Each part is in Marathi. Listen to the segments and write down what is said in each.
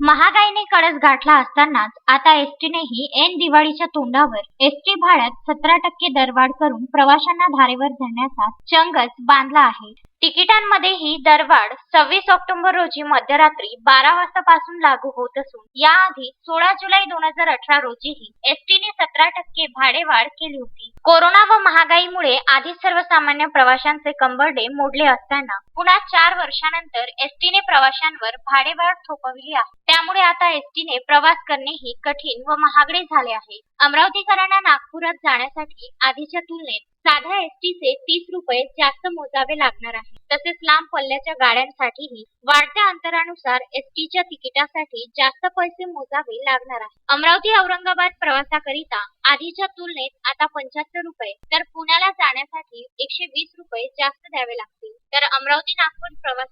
महागाईने कळस गाठला असतानाच आता एसटीनेही ऐन दिवाळीच्या तोंडावर एसटी भाड्यात सतरा टक्के दरवाढ करून प्रवाशांना धारेवर धरण्याचा चंगच बांधला आहे. तिकिटांमध्येही दरवाढ सव्वीस ऑक्टोबर रोजी मध्यरात्री बारा वाजतापासून लागू होत असून याआधी सोळा जुलै दोन हजार अठरा रोजीही एसटीने सतरा टक्के भाडेवाढ केली होती. कोरोना व महागाईमुळे आधीच सर्वसामान्य प्रवाशांचे कंबरडे मोडले असताना पुन्हा चार वर्षानंतर एसटीने प्रवाशांवर भाडेवाढ थोपविली आहे. त्यामुळे आता एसटीने प्रवास करणेही कठीण व महागडे झाले आहे. अमरावतीकरांना नागपुरात जाण्यासाठी आधीच्या तुलनेत साध्या एसटीचे तीस रुपये जास्त मोजावे लागणार आहे. तसेच लांब पल्ल्याच्या गाड्यांसाठीही वाढत्या अंतरानुसार एसटीच्या तिकिटासाठी जास्त पैसे मोजावे लागणार आहे. अमरावती औरंगाबाद प्रवासाकरिता आधीच्या तुलनेत आता पंच्याहत्तर रुपये तर पुण्याला जाण्यासाठी एकशे वीस रुपये जास्त द्यावे लागतील. तर अमरावती नागपूर प्रवास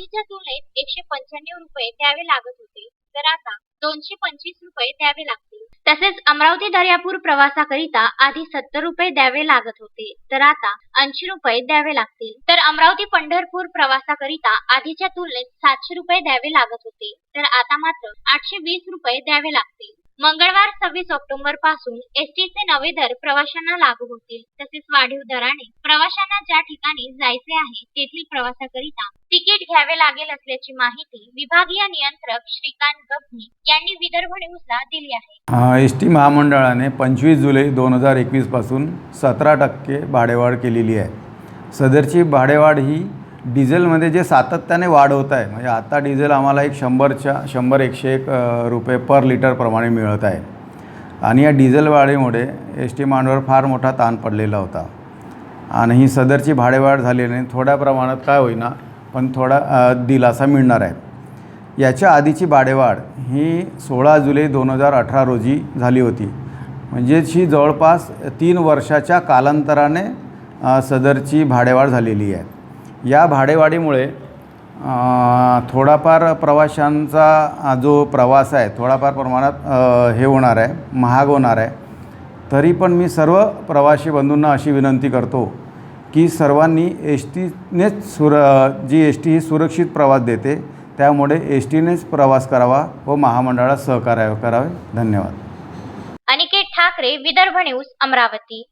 आधीच्या तुलनेत एकशे पंच्याण्णव रुपये द्यावे लागत होते. तर आता दोनशे पंचवीस रुपये द्यावे लागतील. तसेच अमरावती दर्यापूर प्रवासाकरिता आधी सत्तर रुपये द्यावे लागत होते. तर आता ऐंशी रुपये द्यावे लागतील. तर अमरावती पंढरपूर प्रवासाकरिता आधीच्या तुलनेत सातशे रुपये द्यावे लागत होते. तर आता मात्र आठशे वीस रुपये द्यावे लागतील. मंगळवार सव्वीस ऑक्टोबरपासून एसटीचे नवे दर प्रवाशांना लागू होतील. तसेच वाढीव दराने प्रवाशांना ज्या ठिकाणी जायचे आहे तेथील प्रवासाकरिता तिकीट घ्यावे लागेल असल्याची माहिती विभागीय नियंत्रक श्रीकांत गभनी यांनी विदर्भ न्यूजला दिली आहे. एस टी महामंडळाने पंचवीस जुलै दोन हजार एकवीसपासून सतरा टक्के भाडेवाढ केलेली आहे. सदरची भाडेवाढ ही डिझेलमध्ये जे सातत्याने वाढ होत आहे म्हणजे आता डिझेल आम्हाला एक शंभरच्या शंभर एकशे एक रुपये पर लिटरप्रमाणे मिळत आहे. आणि या डिझेल वाढीमुळे एस टी मांडवर फार मोठा ताण पडलेला होता. आणि ही सदरची भाडेवाढ झाल्याने थोड्या प्रमाणात काय होईना पण थोडा दिलासा मिळणार आहे. याच्या आधीची भाडेवाढ ही सोळा जुलै दोन हजार अठरा रोजी झाली होती. म्हणजेच ही जवळपास तीन वर्षाच्या कालांतराने सदरची भाडेवाढ झालेली आहे. या भाडेवाढीमुळे थोडाफार प्रवाशांचा जो प्रवास आहे थोडाफार प्रमाणात हे होणार आहे महाग होणार आहे. तरी पण मी सर्व प्रवासी बंधूंना अशी विनंती करतो की सर्वांनी एस टीनेच सुर जी एस टी ही सुरक्षित प्रवास देते त्यामुळे एस टीनेच प्रवास करावा व महामंडळात सहकार्य करावे. धन्यवाद. अनिकेत ठाकरे विदर्भ न्यूज अमरावती.